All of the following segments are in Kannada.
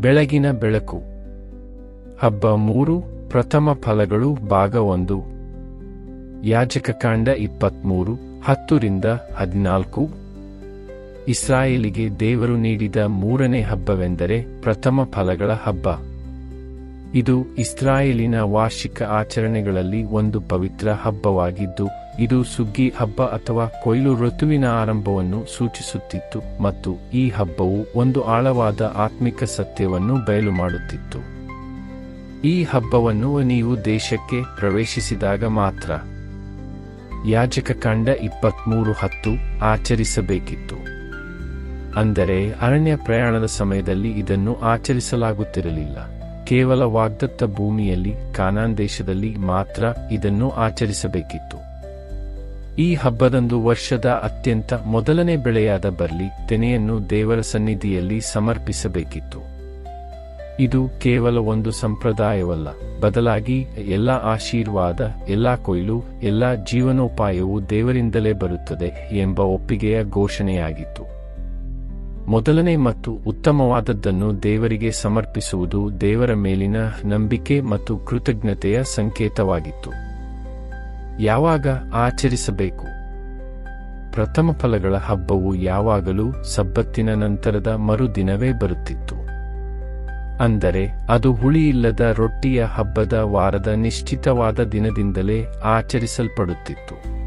ಬೆಳಗಿನ ಬೆಳಕು. ಹಬ್ಬ ಮೂರು ಪ್ರಥಮ ಫಲಗಳು ಭಾಗ ಒಂದು. ಯಾಜಕಕಾಂಡ ಇಪ್ಪತ್ಮೂರು ಹತ್ತರಿಂದ ಹದಿನಾಲ್ಕು. ಇಸ್ರಾಯೇಲಿಗೆ ದೇವರು ನೀಡಿದ ಮೂರನೇ ಹಬ್ಬವೆಂದರೆ ಪ್ರಥಮ ಫಲಗಳ ಹಬ್ಬ. ಇದು ಇಸ್ರಾಯೇಲಿನ ವಾರ್ಷಿಕ ಆಚರಣೆಗಳಲ್ಲಿ ಒಂದು ಪವಿತ್ರ ಹಬ್ಬವಾಗಿದ್ದು ಇದು ಸುಗ್ಗಿ ಹಬ್ಬ ಅಥವಾ ಕೊಯ್ಲು ಋತುವಿನ ಆರಂಭವನ್ನು ಸೂಚಿಸುತ್ತಿತ್ತು ಮತ್ತು ಈ ಹಬ್ಬವು ಒಂದು ಆಳವಾದ ಆತ್ಮಿಕ ಸತ್ಯವನ್ನು ಬಯಲು ಮಾಡುತ್ತಿತ್ತು. ಈ ಹಬ್ಬವನ್ನು ನೀವು ದೇಶಕ್ಕೆ ಪ್ರವೇಶಿಸಿದಾಗ ಮಾತ್ರ ಯಾಜಕ ಕಾಂಡ ಇಪ್ಪತ್ಮೂರು ಹತ್ತು ಆಚರಿಸಬೇಕಿತ್ತು. ಅಂದರೆ ಅರಣ್ಯ ಪ್ರಯಾಣದ ಸಮಯದಲ್ಲಿ ಇದನ್ನು ಆಚರಿಸಲಾಗುತ್ತಿರಲಿಲ್ಲ. ಕೇವಲ ವಾಗ್ದತ್ತ ಭೂಮಿಯಲ್ಲಿ ಕಾನಾನ್ ದೇಶದಲ್ಲಿ ಮಾತ್ರ ಇದನ್ನು ಆಚರಿಸಬೇಕಿತ್ತು. ಈ ಹಬ್ಬದಂದು ವರ್ಷದ ಅತ್ಯಂತ ಮೊದಲನೇ ಬೆಳೆಯಾದ ಬರ್ಲಿ ತೆನೆಯನ್ನು ದೇವರ ಸನ್ನಿಧಿಯಲ್ಲಿ ಸಮರ್ಪಿಸಬೇಕಿತ್ತು. ಇದು ಕೇವಲ ಒಂದು ಸಂಪ್ರದಾಯವಲ್ಲ, ಬದಲಾಗಿ ಎಲ್ಲ ಆಶೀರ್ವಾದ, ಎಲ್ಲ ಕೊಯ್ಲು, ಎಲ್ಲ ಜೀವನೋಪಾಯವು ದೇವರಿಂದಲೇ ಬರುತ್ತದೆ ಎಂಬ ಒಪ್ಪಿಗೆಯ ಘೋಷಣೆಯಾಗಿತ್ತು. ಮೊದಲನೇ ಮತ್ತು ಉತ್ತಮವಾದದ್ದನ್ನು ದೇವರಿಗೆ ಸಮರ್ಪಿಸುವುದು ದೇವರ ಮೇಲಿನ ನಂಬಿಕೆ ಮತ್ತು ಕೃತಜ್ಞತೆಯ ಸಂಕೇತವಾಗಿತ್ತು. ಯಾವಾಗ ಆಚರಿಸಬೇಕು? ಪ್ರಥಮ ಫಲಗಳ ಹಬ್ಬವು ಯಾವಾಗಲೂ ಸಬ್ಬತ್ತಿನ ನಂತರದ ಮರುದಿನವೇ ಬರುತ್ತಿತ್ತು. ಅಂದರೆ, ಅದು ಹುಳಿಯಿಲ್ಲದ ರೊಟ್ಟಿಯ ಹಬ್ಬದ ವಾರದ ನಿಶ್ಚಿತವಾದ ದಿನದಿಂದಲೇ ಆಚರಿಸಲ್ಪಡುತ್ತಿತ್ತು.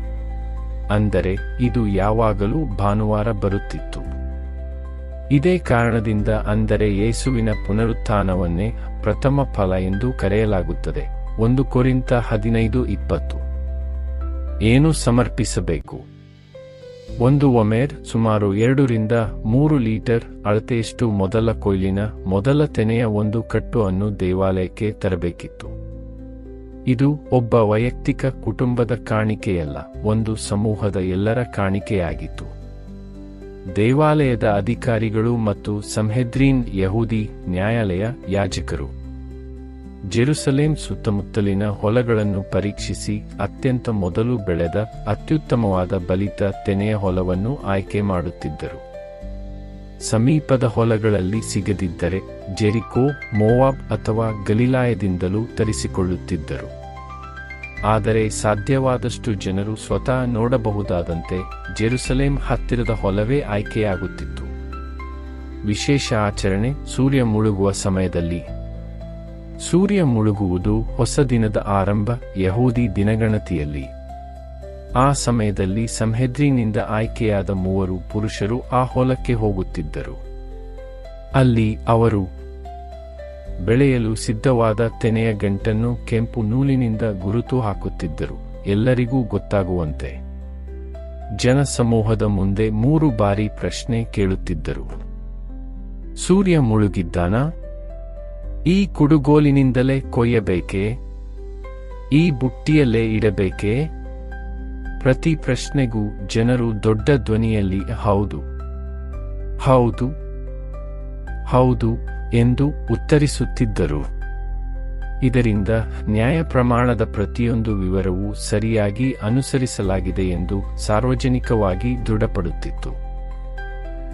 ಅಂದರೆ, ಇದು ಯಾವಾಗಲೂ ಭಾನುವಾರ ಬರುತ್ತಿತ್ತು. ಇದೇ ಕಾರಣದಿಂದ ಅಂದರೆ ಯೇಸುವಿನ ಪುನರುತ್ಥಾನವನ್ನೇ ಪ್ರಥಮ ಫಲ ಎಂದು ಕರೆಯಲಾಗುತ್ತದೆ. ಒಂದು ಕೊರಿಂತ ಹದಿನೈದು ಇಪ್ಪತ್ತು. ಏನು ಸಮರ್ಪಿಸಬೇಕು? ಒಂದು ಒಮೇರ್ ಸುಮಾರು ಎರಡರಿಂದ ಮೂರು ಲೀಟರ್ ಅಳತೆಯಷ್ಟು ಮೊದಲ ಕೊಯ್ಲಿನ ಮೊದಲ ತೆನೆಯ ಒಂದು ಕಟ್ಟು ಅನ್ನು ದೇವಾಲಯಕ್ಕೆ ತರಬೇಕಿತ್ತು. ಇದು ಒಬ್ಬ ವೈಯಕ್ತಿಕ ಕುಟುಂಬದ ಕಾಣಿಕೆಯಲ್ಲ, ಒಂದು ಸಮೂಹದ ಎಲ್ಲರ ಕಾಣಿಕೆಯಾಗಿತ್ತು. ದೇವಾಲಯದ ಅಧಿಕಾರಿಗಳು ಮತ್ತು ಸಂಹೆದ್ರೀನ್ ಯಹೂದಿ ನ್ಯಾಯಾಲಯ ಯಾಜಕರು. ಜೆರುಸಲೇಂ ಸುತ್ತಮುತ್ತಲಿನ ಹೊಲಗಳನ್ನು ಪರೀಕ್ಷಿಸಿ ಅತ್ಯಂತ ಮೊದಲು ಬೆಳೆದ ಅತ್ಯುತ್ತಮವಾದ ಬಲಿತ ತೆನೆಯ ಹೊಲವನ್ನು ಆಯ್ಕೆ ಮಾಡುತ್ತಿದ್ದರು. ಸಮೀಪದ ಹೊಲಗಳಲ್ಲಿ ಸಿಗದಿದ್ದರೆ ಜೆರಿಕೋ, ಮೋವಾಬ್ ಅಥವಾ ಗಲಿಲಾಯದಿಂದಲೂ ತರಿಸಿಕೊಳ್ಳುತ್ತಿದ್ದರು. ಆದರೆ ಸಾಧ್ಯವಾದಷ್ಟು ಜನರು ಸ್ವತಃ ನೋಡಬಹುದಾದಂತೆ ಜೆರುಸಲೇಂ ಹತ್ತಿರದ ಹೊಲವೇ ಆಯ್ಕೆಯಾಗುತ್ತಿತ್ತು. ವಿಶೇಷ ಆಚರಣೆ ಸೂರ್ಯ ಮುಳುಗುವ ಸಮಯದಲ್ಲಿ ಸೂರ್ಯ ಮುಳುಗುವುದು ಹೊಸ ದಿನದ ಆರಂಭ ಯಹೂದಿ ದಿನಗಣತಿಯಲ್ಲಿ. ಆ ಸಮಯದಲ್ಲಿ ಸಂಹೆದ್ರಿನಿಂದ ಆಯ್ಕೆಯಾದ ಮೂವರು ಪುರುಷರು ಆ ಹೊಲಕ್ಕೆ ಹೋಗುತ್ತಿದ್ದರು. ಅಲ್ಲಿ ಅವರು ಬೆಳೆಯಲು ಸಿದ್ಧವಾದ ತೆನೆಯ ಗಂಟನ್ನು ಕೆಂಪು ನೂಲಿನಿಂದ ಗುರುತು ಹಾಕುತ್ತಿದ್ದರು, ಎಲ್ಲರಿಗೂ ಗೊತ್ತಾಗುವಂತೆ. ಜನಸಮೂಹದ ಮುಂದೆ ಮೂರು ಬಾರಿ ಪ್ರಶ್ನೆ ಕೇಳುತ್ತಿದ್ದರು. ಸೂರ್ಯ ಮುಳುಗಿದ್ದಾನಾ? ಈ ಕುಡುಗೋಲಿನಿಂದಲೇ ಕೊಯ್ಯಬೇಕೇ? ಈ ಬುಟ್ಟಿಯಲ್ಲೇ ಇಡಬೇಕೇ? ಪ್ರತಿ ಪ್ರಶ್ನೆಗೂ ಜನರು ದೊಡ್ಡ ಧ್ವನಿಯಲ್ಲಿ, ಹೌದು ಹೌದು ಹೌದು ಎಂದು ಉತ್ತರಿಸುತ್ತಿದ್ದರು. ಇದರಿಂದ ನ್ಯಾಯ ಪ್ರಮಾಣದ ಪ್ರತಿಯೊಂದು ವಿವರವೂ ಸರಿಯಾಗಿ ಅನುಸರಿಸಲಾಗಿದೆ ಎಂದು ಸಾರ್ವಜನಿಕವಾಗಿ ದೃಢಪಡುತ್ತಿತ್ತು.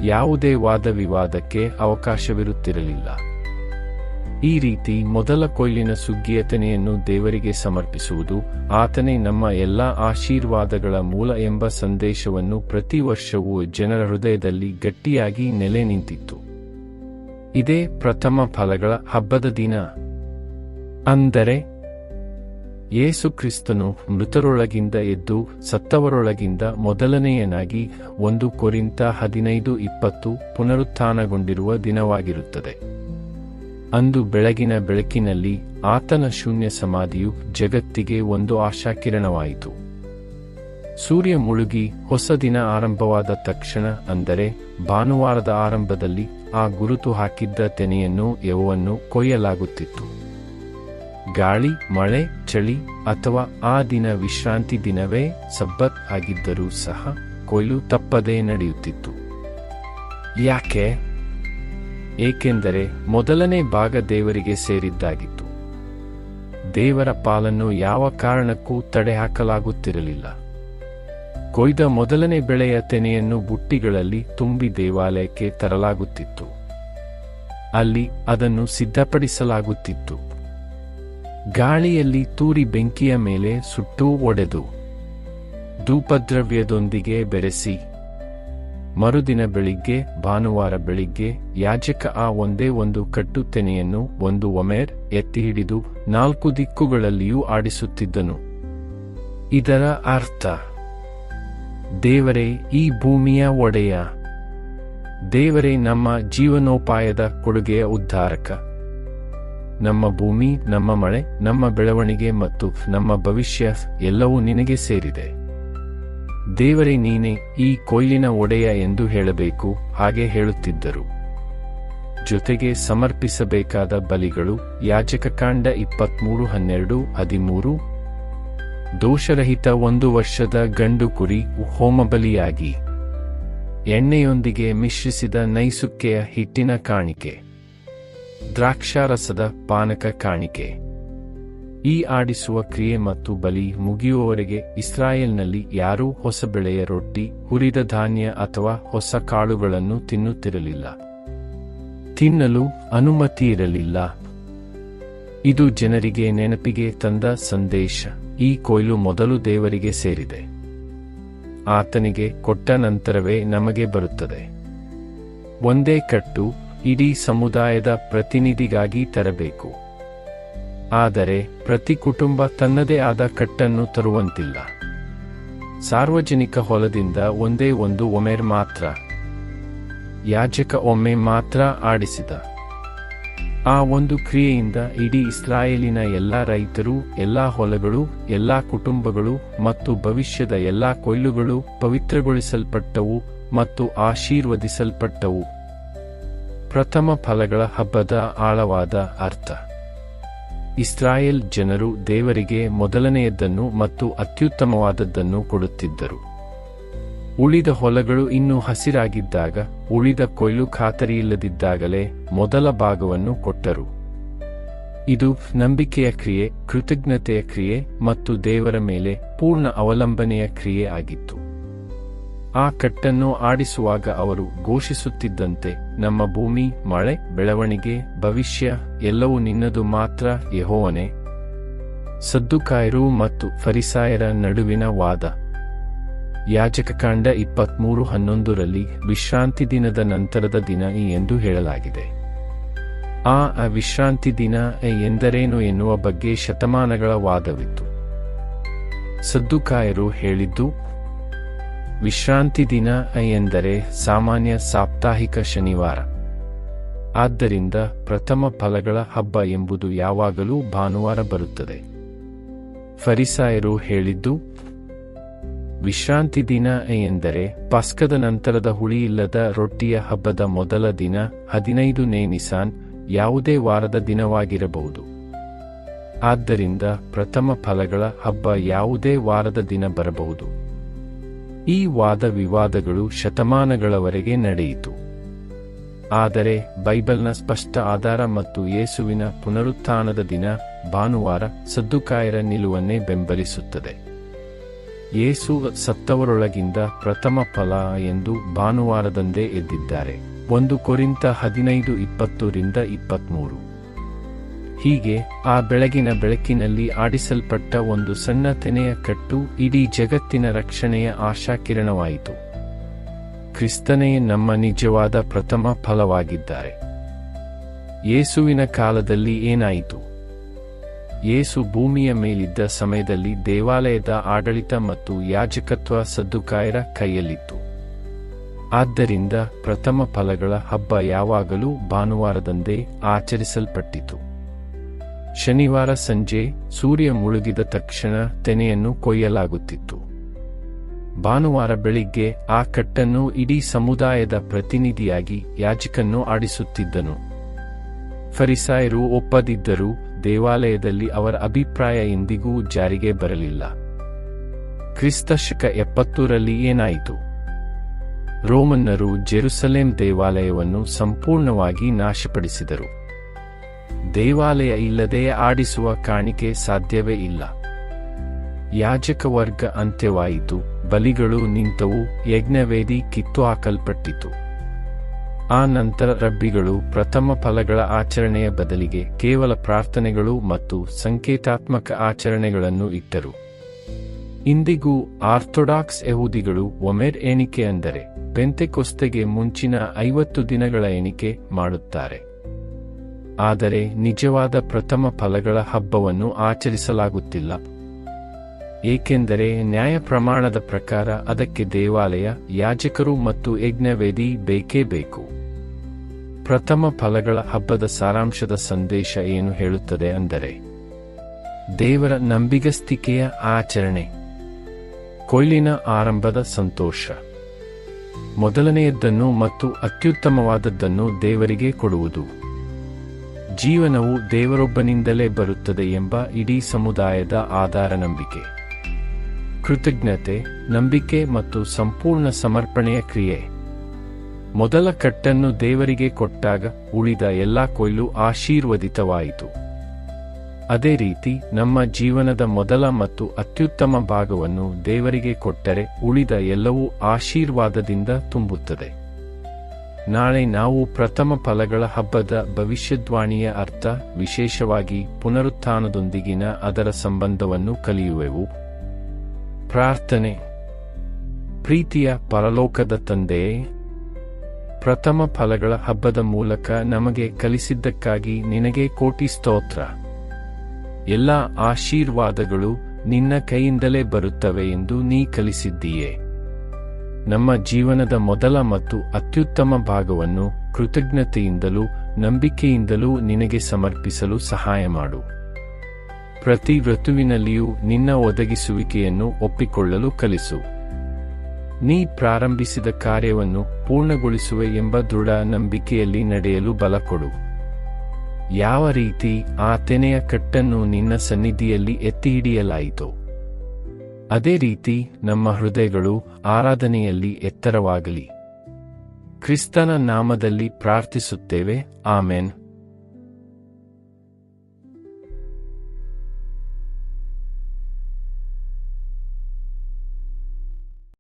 ಯಾವುದೇ ವಾದ ವಿವಾದಕ್ಕೆ ಅವಕಾಶವಿರುತ್ತಿರಲಿಲ್ಲ. ಈ ರೀತಿ ಮೊದಲ ಕೊಯ್ಲಿನ ಸುಗ್ಗಿಯತನೆಯನ್ನು ದೇವರಿಗೆ ಸಮರ್ಪಿಸುವುದು, ಆತನೇ ನಮ್ಮ ಎಲ್ಲ ಆಶೀರ್ವಾದಗಳ ಮೂಲ ಎಂಬ ಸಂದೇಶವನ್ನು ಪ್ರತಿ ವರ್ಷವೂ ಜನರ ಹೃದಯದಲ್ಲಿ ಗಟ್ಟಿಯಾಗಿ ನೆಲೆ ನಿಂತಿತ್ತು. ಇದೇ ಪ್ರಥಮ ಫಲಗಳ ಹಬ್ಬದ ದಿನ. ಅಂದರೆ, ಯೇಸು ಕ್ರಿಸ್ತನು ಮೃತರೊಳಗಿಂದ ಎದ್ದು ಸತ್ತವರೊಳಗಿಂದ ಮೊದಲನೆಯನಾಗಿ ಒಂದು ಕೊರಿಂತ ಹದಿನೈದು ಇಪ್ಪತ್ತು ಪುನರುತ್ಥಾನಗೊಂಡಿರುವ ದಿನವಾಗಿರುತ್ತದೆ. ಅಂದು ಬೆಳಗಿನ ಬೆಳಕಿನಲ್ಲಿ ಆತನ ಶೂನ್ಯ ಸಮಾಧಿಯು ಜಗತ್ತಿಗೆ ಒಂದು ಆಶಾಕಿರಣವಾಯಿತು. ಸೂರ್ಯ ಮುಳುಗಿ ಹೊಸ ದಿನ ಆರಂಭವಾದ ತಕ್ಷಣ ಅಂದರೆ ಭಾನುವಾರದ ಆರಂಭದಲ್ಲಿ ಆ ಗುರುತು ಹಾಕಿದ್ದ ತೆನೆಯನ್ನು ಯವನ್ನು ಕೊಯ್ಯಲಾಗುತ್ತಿತ್ತು. ಗಾಳಿ, ಮಳೆ, ಚಳಿ ಅಥವಾ ಆ ದಿನ ವಿಶ್ರಾಂತಿ ದಿನವೇ ಸಬ್ಬತ್ ಆಗಿದ್ದರೂ ಸಹ ಕೊಯ್ಲು ತಪ್ಪದೇ ನಡೆಯುತ್ತಿತ್ತು. ಯಾಕೆ? ಏಕೆಂದರೆ ಮೊದಲನೇ ಭಾಗ ದೇವರಿಗೆ ಸೇರಿದ್ದಾಗಿತ್ತು. ದೇವರ ಪಾಲನ್ನು ಯಾವ ಕಾರಣಕ್ಕೂ ತಡೆಹಾಕಲಾಗುತ್ತಿರಲಿಲ್ಲ. ಕೊಯ್ದ ಮೊದಲನೇ ಬೆಳೆಯ ತೆನೆಯನ್ನು ಬುಟ್ಟಿಗಳಲ್ಲಿ ತುಂಬಿ ದೇವಾಲಯಕ್ಕೆ ತರಲಾಗುತ್ತಿತ್ತು. ಅಲ್ಲಿ ಅದನ್ನು ಸಿದ್ಧಪಡಿಸಲಾಗುತ್ತಿತ್ತು. ಗಾಳಿಯಲ್ಲಿ ತೂರಿ ಬೆಂಕಿಯ ಮೇಲೆ ಸುಟ್ಟು ಒಡೆದು ಧೂಪದ್ರವ್ಯದೊಂದಿಗೆ ಬೆರೆಸಿ ಮರುದಿನ ಬೆಳಿಗ್ಗೆ, ಭಾನುವಾರ ಬೆಳಿಗ್ಗೆ, ಯಾಜಕ ಆ ಒಂದೇ ಒಂದು ಕಟ್ಟು ತೆನೆಯನ್ನು ಒಂದು ಒಮೆರ್ ಎತ್ತಿ ಹಿಡಿದು ನಾಲ್ಕು ದಿಕ್ಕುಗಳಲ್ಲಿಯೂ ಆಡಿಸುತ್ತಿದ್ದನು. ಇದರ ಅರ್ಥ, ದೇವರೇ, ಈ ಭೂಮಿಯ ಒಡೆಯ. ದೇವರೇ, ನಮ್ಮ ಜೀವನೋಪಾಯದ ಕೊಡುಗೆಯ ಉದ್ಧಾರಕ. ನಮ್ಮ ಭೂಮಿ, ನಮ್ಮ ಮಳೆ, ನಮ್ಮ ಬೆಳವಣಿಗೆ ಮತ್ತು ನಮ್ಮ ಭವಿಷ್ಯ ಎಲ್ಲವೂ ನಿನಗೆ ಸೇರಿದೆ. ದೇವರೇ ನೀನೆ ಈ ಕೊಯ್ಲಿನ ಒಡೆಯ ಎಂದು ಹೇಳಬೇಕು, ಹಾಗೆ ಹೇಳುತ್ತಿದ್ದರು. ಜೊತೆಗೆ ಸಮರ್ಪಿಸಬೇಕಾದ ಬಲಿಗಳು, ಯಾಜಕಕಾಂಡ ಇಪ್ಪತ್ಮೂರು, ಹನ್ನೆರಡು, ಹದಿಮೂರು. ದೋಷರಹಿತ ಒಂದು ವರ್ಷದ ಗಂಡು ಕುರಿ ಹೋಮಬಲಿಯಾಗಿ. ಎಣ್ಣೆಯೊಂದಿಗೆ ಮಿಶ್ರಿಸಿದ ನೈಸುಕ್ಕೆಯ ಹಿಟ್ಟಿನ ಕಾಣಿಕೆ. ದ್ರಾಕ್ಷಾರಸದ ಪಾನಕ ಕಾಣಿಕೆ. ಈ ಆಡಿಸುವ ಕ್ರಿಯೆ ಮತ್ತು ಬಲಿ ಮುಗಿಯುವವರೆಗೆ ಇಸ್ರಾಯೇಲ್ನಲ್ಲಿ ಯಾರೂ ಹೊಸ ಬೆಳೆಯ ರೊಟ್ಟಿ, ಹುರಿದ ಧಾನ್ಯ ಅಥವಾ ಹೊಸ ಕಾಳುಗಳನ್ನು ತಿನ್ನುತ್ತಿರಲಿಲ್ಲ. ತಿನ್ನಲು ಅನುಮತಿ ಇರಲಿಲ್ಲ. ಇದು ಜನರಿಗೆ ನೆನಪಿಗೆ ತಂದ ಸಂದೇಶ. ಈ ಕೊಯ್ಲು ಮೊದಲು ದೇವರಿಗೆ ಸೇರಿದೆ. ಆತನಿಗೆ ಕೊಟ್ಟ ನಂತರವೇ ನಮಗೆ ಬರುತ್ತದೆ. ಒಂದೇ ಕಟ್ಟು ಇಡೀ ಸಮುದಾಯದ ಪ್ರತಿನಿಧಿಗಾಗಿ ತರಬೇಕು. ಆದರೆ ಪ್ರತಿ ಕುಟುಂಬ ತನ್ನದೇ ಆದ ಕಟ್ಟನ್ನು ತರುವಂತಿಲ್ಲ. ಸಾರ್ವಜನಿಕ ಹೊಲದಿಂದ ಒಂದೇ ಒಂದು ಒಮೆರ್ ಮಾತ್ರ. ಯಾಜಕ ಒಮ್ಮೆ ಮಾತ್ರ ಆಡಿಸಿದ. ಆ ಒಂದು ಕ್ರಿಯೆಯಿಂದ ಇಡೀ ಇಸ್ರಾಯೇಲಿನ ಎಲ್ಲ ರೈತರು, ಎಲ್ಲ ಹೊಲಗಳು, ಎಲ್ಲ ಕುಟುಂಬಗಳು ಮತ್ತು ಭವಿಷ್ಯದ ಎಲ್ಲ ಕೊಯ್ಲುಗಳು ಪವಿತ್ರಗೊಳಿಸಲ್ಪಟ್ಟವು ಮತ್ತು ಆಶೀರ್ವದಿಸಲ್ಪಟ್ಟವು. ಪ್ರಥಮ ಫಲಗಳ ಹಬ್ಬದ ಆಳವಾದ ಅರ್ಥ. ಇಸ್ರಾಯೇಲ್ ಜನರು ದೇವರಿಗೆ ಮೊದಲನೆಯದ್ದನ್ನು ಮತ್ತು ಅತ್ಯುತ್ತಮವಾದದ್ದನ್ನು ಕೊಡುತ್ತಿದ್ದರು. ಉಳಿದ ಹೊಲಗಳು ಇನ್ನೂ ಹಸಿರಾಗಿದ್ದಾಗ, ಉಳಿದ ಕೊಯ್ಲು ಖಾತರಿಯಿಲ್ಲದಿದ್ದಾಗಲೇ ಮೊದಲ ಭಾಗವನ್ನು ಕೊಟ್ಟರು. ಇದು ನಂಬಿಕೆಯ ಕ್ರಿಯೆ, ಕೃತಜ್ಞತೆಯ ಕ್ರಿಯೆ ಮತ್ತು ದೇವರ ಮೇಲೆ ಪೂರ್ಣ ಅವಲಂಬನೆಯ ಕ್ರಿಯೆ ಆಗಿತ್ತು. ಆ ಕಟ್ಟನ್ನು ಆಡಿಸುವಾಗ ಅವರು ಘೋಷಿಸುತ್ತಿದ್ದಂತೆ, ನಮ್ಮ ಭೂಮಿ, ಮಳೆ, ಬೆಳವಣಿಗೆ, ಭವಿಷ್ಯ, ಎಲ್ಲವೂ ನಿನ್ನದು ಮಾತ್ರ, ಯಹೋವನೆ. ಸದ್ದುಕಾಯರು ಮತ್ತು ಫರಿಸಾಯರ ನಡುವಿನ ವಾದ. ಯಾಜಕಕಾಂಡ ಇಪ್ಪತ್ಮೂರು ಹನ್ನೊಂದರಲ್ಲಿ ವಿಶ್ರಾಂತಿ ದಿನದ ನಂತರದ ದಿನ ಎಂದು ಹೇಳಲಾಗಿದೆ. ಆ ವಿಶ್ರಾಂತಿ ದಿನ ಎಂದರೇನು ಎನ್ನುವ ಬಗ್ಗೆ ಶತಮಾನಗಳ ವಾದವಿತ್ತು. ಸದ್ದುಕಾಯರು ಹೇಳಿದ್ದು ವಿಶ್ರಾಂತಿ ದಿನ ಎಂದರೆ ಸಾಮಾನ್ಯ ಸಾಪ್ತಾಹಿಕ ಶನಿವಾರ. ಆದ್ದರಿಂದ ಪ್ರಥಮ ಫಲಗಳ ಹಬ್ಬ ಎಂಬುದು ಯಾವಾಗಲೂ ಭಾನುವಾರ ಬರುತ್ತದೆ. ಫರಿಸಾಯರು ಹೇಳಿದ್ದು, ವಿಶ್ರಾಂತಿ ದಿನ ಎಂದರೆ ಪಸ್ಕದ ನಂತರದ ಹುಳಿಯಿಲ್ಲದ ರೊಟ್ಟಿಯ ಹಬ್ಬದ ಮೊದಲ ದಿನ, ಹದಿನೈದು ನೇ ನಿಸಾನ್, ಯಾವುದೇ ವಾರದ ದಿನವಾಗಿರಬಹುದು. ಆದ್ದರಿಂದ ಪ್ರಥಮ ಫಲಗಳ ಹಬ್ಬ ಯಾವುದೇ ವಾರದ ದಿನ ಬರಬಹುದು. ಈ ವಾದ ವಿವಾದಗಳು ಶತಮಾನಗಳವರೆಗೆ ನಡೆಯಿತು. ಆದರೆ ಬೈಬಲ್ನ ಸ್ಪಷ್ಟ ಆಧಾರ ಮತ್ತು ಯೇಸುವಿನ ಪುನರುತ್ಥಾನದ ದಿನ ಭಾನುವಾರ ಸದ್ದುಕಾಯರ ನಿಲುವನ್ನೇ ಬೆಂಬಲಿಸುತ್ತದೆ. ಯೇಸು ಸತ್ತವರೊಳಗಿಂದ ಪ್ರಥಮ ಫಲ ಎಂದು ಭಾನುವಾರದಂದೇ ಎದ್ದಿದ್ದಾರೆ. ಒಂದು ಕೊರಿಂತ ಹದಿನೈದು ಇಪ್ಪತ್ತರಿಂದ ಇಪ್ಪತ್ಮೂರು. ಹೀಗೆ ಆ ಬೆಳಗಿನ ಬೆಳಕಿನಲ್ಲಿ ಆಡಿಸಲ್ಪಟ್ಟ ಒಂದು ಸಣ್ಣ ತೆನೆಯ ಕಟ್ಟು ಇಡೀ ಜಗತ್ತಿನ ರಕ್ಷಣೆಯ ಆಶಾಕಿರಣವಾಯಿತು. ಕ್ರಿಸ್ತನೇ ನಮ್ಮ ನಿಜವಾದ ಪ್ರಥಮ ಫಲವಾಗಿದ್ದಾರೆ. ಯೇಸುವಿನ ಕಾಲದಲ್ಲಿ ಏನಾಯಿತು? ಯೇಸು ಭೂಮಿಯ ಮೇಲಿದ್ದ ಸಮಯದಲ್ಲಿ ದೇವಾಲಯದ ಆಡಳಿತ ಮತ್ತು ಯಾಜಕತ್ವ ಸದ್ದುಕಾಯರ ಕೈಯಲ್ಲಿತ್ತು. ಆದ್ದರಿಂದ ಪ್ರಥಮ ಫಲಗಳ ಹಬ್ಬ ಯಾವಾಗಲೂ ಭಾನುವಾರದಂದೇ ಆಚರಿಸಲ್ಪಟ್ಟಿತು. ಶನಿವಾರ ಸಂಜೆ ಸೂರ್ಯ ಮುಳುಗಿದ ತಕ್ಷಣ ತೆನೆಯನ್ನು ಕೊಯ್ಯಲಾಗುತ್ತಿತ್ತು. ಭಾನುವಾರ ಬೆಳಿಗ್ಗೆ ಆ ಕಟ್ಟನ್ನು ಇಡೀ ಸಮುದಾಯದ ಪ್ರತಿನಿಧಿಯಾಗಿ ಯಾಜಕನ್ನು ಆಡಿಸುತ್ತಿದ್ದನು. ಫರಿಸಾಯರು ಒಪ್ಪದಿದ್ದರೂ ದೇವಾಲಯದಲ್ಲಿ ಅವರ ಅಭಿಪ್ರಾಯ ಎಂದಿಗೂ ಜಾರಿಗೆ ಬರಲಿಲ್ಲ. ಕ್ರಿಸ್ತ ಶಕ ಎಪ್ಪತ್ತೂರಲ್ಲಿ ಏನಾಯಿತು? ರೋಮನ್ನರು ಜೆರುಸಲೇಂ ದೇವಾಲಯವನ್ನು ಸಂಪೂರ್ಣವಾಗಿ ನಾಶಪಡಿಸಿದರು. ದೇವಾಲಯ ಇಲ್ಲದೆ ಆಡಿಸುವ ಕಾಣಿಕೆ ಸಾಧ್ಯವೇ ಇಲ್ಲ. ಯಾಜಕ ವರ್ಗ ಅಂತ್ಯವಾಯಿತು, ಬಲಿಗಳು ನಿಂತವು, ಯಜ್ಞವೇದಿ ಕಿತ್ತು ಹಾಕಲ್ಪಟ್ಟಿತು ಆ ನಂತರ ರಬ್ಬಿಗಳು ಪ್ರಥಮ ಫಲಗಳ ಆಚರಣೆಯ ಬದಲಿಗೆ ಕೇವಲ ಪ್ರಾರ್ಥನೆಗಳು ಮತ್ತು ಸಂಕೇತಾತ್ಮಕ ಆಚರಣೆಗಳನ್ನು ಇಟ್ಟರು. ಇಂದಿಗೂ ಆರ್ಥೋಡಾಕ್ಸ್ ಯಹೂದಿಗಳು ಒಮೆರ್ ಎಣಿಕೆ ಅಂದರೆ ಪೆಂತೆಕೊಸ್ತೆಗೆ ಮುಂಚಿನ ಐವತ್ತು ದಿನಗಳ ಎಣಿಕೆ ಮಾಡುತ್ತಾರೆ. ಆದರೆ ನಿಜವಾದ ಪ್ರಥಮ ಫಲಗಳ ಹಬ್ಬವನ್ನು ಆಚರಿಸಲಾಗುತ್ತಿಲ್ಲ. ಏಕೆಂದರೆ ನ್ಯಾಯ ಪ್ರಮಾಣದ ಪ್ರಕಾರ ಅದಕ್ಕೆ ದೇವಾಲಯ, ಯಾಜಕರು ಮತ್ತು ಯಜ್ಞವೇದಿ ಬೇಕೇ ಬೇಕು. ಪ್ರಥಮ ಫಲಗಳ ಹಬ್ಬದ ಸಾರಾಂಶದ ಸಂದೇಶ ಏನು ಹೇಳುತ್ತದೆ ಅಂದರೆ, ದೇವರ ನಂಬಿಗಸ್ತಿಕೆಯ ಆಚರಣೆ. ಕೊಯ್ಲಿನ ಆರಂಭದ ಸಂತೋಷ. ಮೊದಲನೆಯದ್ದನ್ನು ಮತ್ತು ಅತ್ಯುತ್ತಮವಾದದ್ದನ್ನು ದೇವರಿಗೆ ಕೊಡುವುದು. ಜೀವನವು ದೇವರೊಬ್ಬನಿಂದಲೇ ಬರುತ್ತದೆ ಎಂಬ ಇಡೀ ಸಮುದಾಯದ ಆಧಾರ ನಂಬಿಕೆ ಕೃತಜ್ಞತೆ, ನಂಬಿಕೆ ಮತ್ತು ಸಂಪೂರ್ಣ ಸಮರ್ಪಣೆಯ ಕ್ರಿಯೆ. ಮೊದಲ ಕಟ್ಟನ್ನು ದೇವರಿಗೆ ಕೊಟ್ಟಾಗ ಉಳಿದ ಎಲ್ಲಾ ಕೊಯ್ಲು ಆಶೀರ್ವದಿತವಾಯಿತು. ಅದೇ ರೀತಿ ನಮ್ಮ ಜೀವನದ ಮೊದಲ ಮತ್ತು ಅತ್ಯುತ್ತಮ ಭಾಗವನ್ನು ದೇವರಿಗೆ ಕೊಟ್ಟರೆ ಉಳಿದ ಎಲ್ಲವೂ ಆಶೀರ್ವಾದದಿಂದ ತುಂಬುತ್ತದೆ. ನಾಳೆ ನಾವು ಪ್ರಥಮ ಫಲಗಳ ಹಬ್ಬದ ಭವಿಷ್ಯದ್ವಾಣಿಯ ಅರ್ಥ ವಿಶೇಷವಾಗಿ ಪುನರುತ್ಥಾನದೊಂದಿಗಿನ ಅದರ ಸಂಬಂಧವನ್ನು ಕಲಿಯುವೆವು. ಪ್ರಾರ್ಥನೆ. ಪ್ರೀತಿಯ ಪರಲೋಕದ ತಂದೆಯೇ, ಪ್ರಥಮ ಫಲಗಳ ಹಬ್ಬದ ಮೂಲಕ ನಮಗೆ ಕಲಿಸಿದ್ದಕ್ಕಾಗಿ ನಿನಗೆ ಕೋಟಿ ಸ್ತೋತ್ರ. ಎಲ್ಲ ಆಶೀರ್ವಾದಗಳು ನಿನ್ನ ಕೈಯಿಂದಲೇ ಬರುತ್ತವೆ ಎಂದು ನೀ ಕಲಿಸಿದ್ದೀಯೆ. ನಮ್ಮ ಜೀವನದ ಮೊದಲ ಮತ್ತು ಅತ್ಯುತ್ತಮ ಭಾಗವನ್ನು ಕೃತಜ್ಞತೆಯಿಂದಲೂ ನಂಬಿಕೆಯಿಂದಲೂ ನಿನಗೆ ಸಮರ್ಪಿಸಲು ಸಹಾಯ ಮಾಡು. ಪ್ರತಿ ಋತುವಿನಲ್ಲಿಯೂ ನಿನ್ನ ಒದಗಿಸುವಿಕೆಯನ್ನು ಒಪ್ಪಿಕೊಳ್ಳಲು ಕಲಿಸು. ನೀ ಪ್ರಾರಂಭಿಸಿದ ಕಾರ್ಯವನ್ನು ಪೂರ್ಣಗೊಳಿಸುವೆ ಎಂಬ ದೃಢ ನಂಬಿಕೆಯಲ್ಲಿ ನಡೆಯಲು ಬಲ ಕೊಡು. ಯಾವ ರೀತಿ ಆ ತೆನೆಯ ಕಟ್ಟನ್ನು ನಿನ್ನ ಸನ್ನಿಧಿಯಲ್ಲಿ ಎತ್ತಿ ಹಿಡಿಯಲಾಯಿತು ಅದೇ ರೀತಿ ನಮ್ಮ ಹೃದಯಗಳು ಆರಾಧನೆಯಲ್ಲಿ ಎತ್ತರವಾಗಲಿ. ಕ್ರಿಸ್ತನ ನಾಮದಲ್ಲಿ ಪ್ರಾರ್ಥಿಸುತ್ತೇವೆ. ಆಮೆನ್.